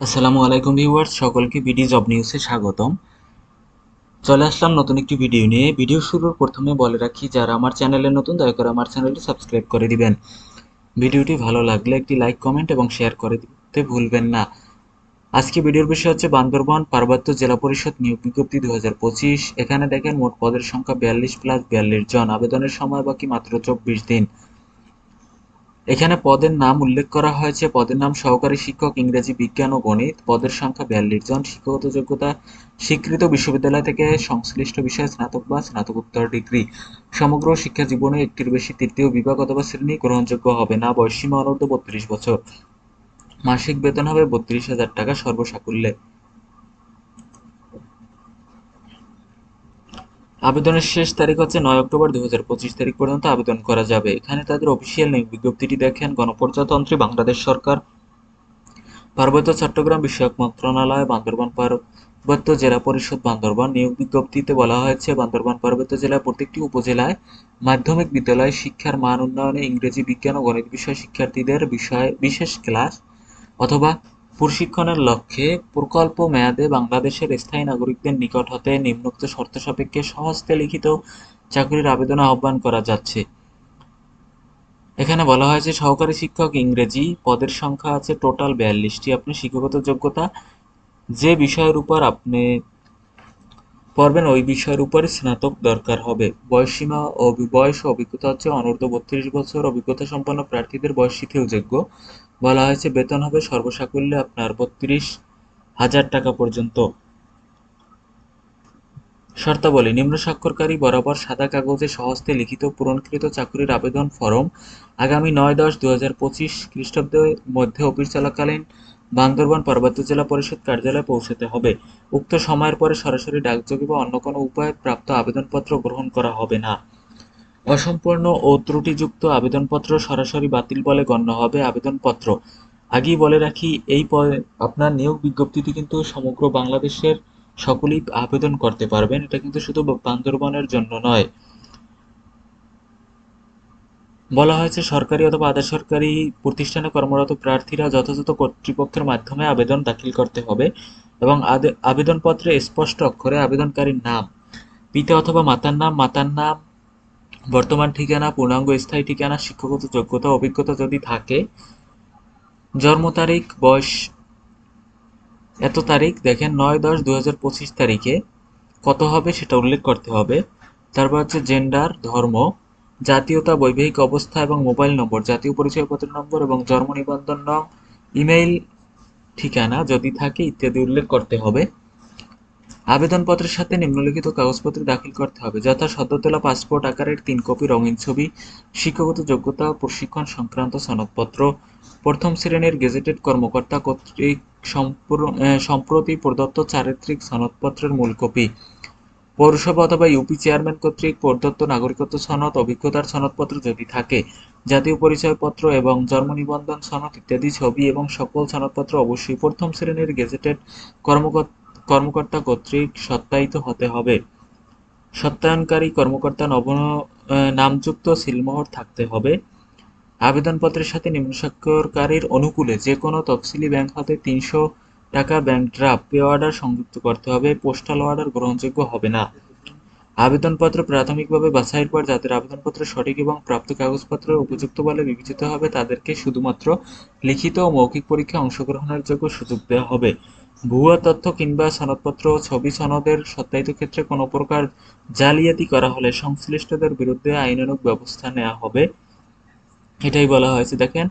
আসসালামু আলাইকুম ভিউয়ার্স, সকলকে বিডি জব নিউজে স্বাগতম। চলে আসলাম নতুন একটি ভিডিও নিয়ে। ভিডিও শুরুর প্রথমে বলে রাখি, যারা আমার চ্যানেলে নতুন, দয়া করে আমার চ্যানেলটি সাবস্ক্রাইব করে দিবেন। ভিডিওটি ভালো লাগলে একটি লাইক, কমেন্ট এবং শেয়ার করে দিতে ভুলবেন না। আজকে ভিডিওর বিষয় হচ্ছে বান্দরবান পার্বত্য জেলা পরিষদ নিয়োগ বিজ্ঞপ্তি দু হাজার পঁচিশ। এখানে দেখেন মোট পদের সংখ্যা বিয়াল্লিশ প্লাস বিয়াল্লিশ জন। আবেদনের সময় বাকি মাত্র চব্বিশ দিন। এখানে পদের নাম উল্লেখ করা হয়েছে। পদের নাম সহকারী শিক্ষক, ইংরেজি বিজ্ঞান ও গণিত। পদের সংখ্যা বিয়াল্লিশ জন। শিক্ষাগত যোগ্যতা স্বীকৃত বিশ্ববিদ্যালয় থেকে সংশ্লিষ্ট বিষয়ে স্নাতক বা স্নাতকোত্তর ডিগ্রি। সমগ্র শিক্ষা জীবনে একটির বেশি তৃতীয় বিভাগ অথবা শ্রেণি গ্রহণযোগ্য হবে না। বয়সীমা অনূর্ধ্ব বত্রিশ বছর। মাসিক বেতন হবে বত্রিশ হাজার টাকা সর্বসাকুল্যে। আবেদনের শেষ তারিখ হচ্ছে নয় অক্টোবর পঁচিশ তারিখ পর্যন্ত আবেদন করা যাবে। এখানে তাদের অফিসিয়াল নিয়োগ বিজ্ঞপ্তিটি দেখেন, গণপ্রজাতন্ত্রী বাংলাদেশ সরকার, পার্বত্য চট্টগ্রাম বিষয়ক মন্ত্রণালয়, বান্দরবান পার্বত্য জেলা পরিষদ, বান্দরবান নিয়োগ বিজ্ঞপ্তিতে বলা হয়েছে, বান্দরবান পার্বত্য জেলার প্রত্যেকটি উপজেলায় মাধ্যমিক বিদ্যালয় শিক্ষার মান উন্নয়নে ইংরেজি বিজ্ঞান ও গণিত বিষয় শিক্ষার্থীদের বিষয়ে বিশেষ ক্লাস অথবা প্রশিক্ষণের লক্ষ্যে প্রকল্প মেয়াদে বাংলাদেশের স্থায়ী নাগরিকদের নিকট হতে নিম্নোক্ত শর্ত সাপেক্ষে সহস্তে লিখিত চাকরির আবেদন আহ্বান করা যাচ্ছে। এখানে বলা হয়েছে, সহকারী শিক্ষক ইংরেজি পদের সংখ্যা আছে টোটাল বিয়াল্লিশটি। আপনি শিক্ষাগত যোগ্যতা যে বিষয়ের উপর আপনি পড়বেন ওই বিষয়ের উপর স্নাতক দরকার হবে। বয়সসীমা ও বয়স অভিজ্ঞতা হচ্ছে অনূর্ধ্ব বত্রিশ বছর। অভিজ্ঞতা সম্পন্ন প্রার্থীদের বয়স শিথিলযোগ্য বলা হয়েছে বেতন হবে সর্বসাকুল্যে আপনার বত্রিশ হাজার টাকা পর্যন্ত। শর্তাবলী, নিম্ন স্বাক্ষরকারী বরাবর সাদা কাগজে সহস্তে লিখিত পূরণকৃত চাকরির আবেদন ফরম আগামী নয় দশ দু হাজার পঁচিশ খ্রিস্টাব্দের মধ্যে অফিস চলাকালীন বান্দরবান পার্বত্য জেলা পরিষদ কার্যালয়ে পৌঁছাতে হবে। উক্ত সময়ের পরে সরাসরি ডাকযোগে বা অন্য কোনো উপায়ে প্রাপ্ত আবেদনপত্র গ্রহণ করা হবে না। অসম্পূর্ণ ও ত্রুটিযুক্ত আবেদনপত্র সরাসরি বাতিল বলে গণ্য হবে আবেদনপত্র। আগেই বলে রাখি, এই আপনার নিয়োগ বিজ্ঞপ্তিটি কিন্তু সমগ্র বাংলাদেশের সকলেই আবেদন করতে পারবেন। এটা কিন্তু শুধু বান্দরবানের জন্য নয়। বলা হয়েছে, সরকারি অথবা আধা সরকারি প্রতিষ্ঠানে কর্মরত প্রার্থীরা যথাযথ কর্তৃপক্ষের মাধ্যমে আবেদন দাখিল করতে হবে এবং আবেদনপত্রে স্পষ্ট অক্ষরে আবেদনকারীর নাম, পিতা অথবা মাতার নাম মাতার নাম, বর্তমান ঠিকানা, পূর্ণাঙ্গ স্থায়ী ঠিকানা, শিক্ষাগত যোগ্যতা, অভিজ্ঞতা যদি থাকে, জন্ম তারিখ, বয়স এত তারিখ, দেখেন নয় দশ দু তারিখে কত হবে সেটা উল্লেখ করতে হবে। তারপর হচ্ছে জেন্ডার ধর্ম জাতীয়তা, বৈবাহিক অবস্থা এবং মোবাইল নম্বর, জাতীয় পরিচয়পত্র নম্বর এবং জন্ম নিবন্ধন নং, ইমেইল ঠিকানা যদি থাকে ইত্যাদি উল্লেখ করতে হবে। আবেদনপত্রের সাথে নিম্নলিখিত কাগজপত্র দাখিল করতে হবে যথা সদ্য তোলা পাসপোর্ট আকারের তিন কপি, রঙিন ছবি, শিক্ষাগত যোগ্যতা, প্রশিক্ষণ সংক্রান্ত সনদপত্র, প্রথম শ্রেণির গেজেটেড কর্মকর্তা কর্তৃক সম্প্রতি প্রদত্ত চারিত্রিক সনদপত্রের মূল কপি। পৌরসভা অথবা ইউপি চেয়ারম্যান কর্তৃক প্রদত্ত নাগরিকত্ব সনদ, অভিজ্ঞতার সনদপত্র যদি থাকে, জাতীয় পরিচয়পত্র এবং জন্ম নিবন্ধন সনদ ইত্যাদি ছবি এবং সকল সনদপত্র অবশ্যই প্রথম শ্রেণির গেজেটেড কর্মকর্তা কর্তৃক সত্যায়িত হতে হবে। সত্যায়নকারী কর্মকর্তা নব নামযুক্ত সিলমোহর থাকতে হবে। আবেদনপত্রের সাথে নিম্নস্বাক্ষরকারীর অনুকূলে যে কোনো তফসিলি ব্যাংক হতে তিনশো টাকা ব্যাংক ড্রাফট পে অর্ডার সংযুক্ত করতে হবে পোস্টাল অর্ডার গ্রহণযোগ্য হবে না। আবেদনপত্র প্রাথমিকভাবে বাছাইয়ের পর যাদের আবেদনপত্র সঠিক এবং প্রাপ্ত কাগজপত্র উপযুক্ত বলে বিবেচিত হবে, তাদেরকে শুধুমাত্র লিখিত ও মৌখিক পরীক্ষায় অংশগ্রহণের যোগ্য সুযোগ দেওয়া হবে। ভুয়া তথ্য কিংবা সনদপত্র ছবি সনদের সত্যায়িত ক্ষেত্রে কোনো প্রকার জালিয়াতি করা হলে সংশ্লিষ্টদের বিরুদ্ধে আইনানুগ ব্যবস্থা নেওয়া হবে। এটাই বলা হয়েছে। দেখেন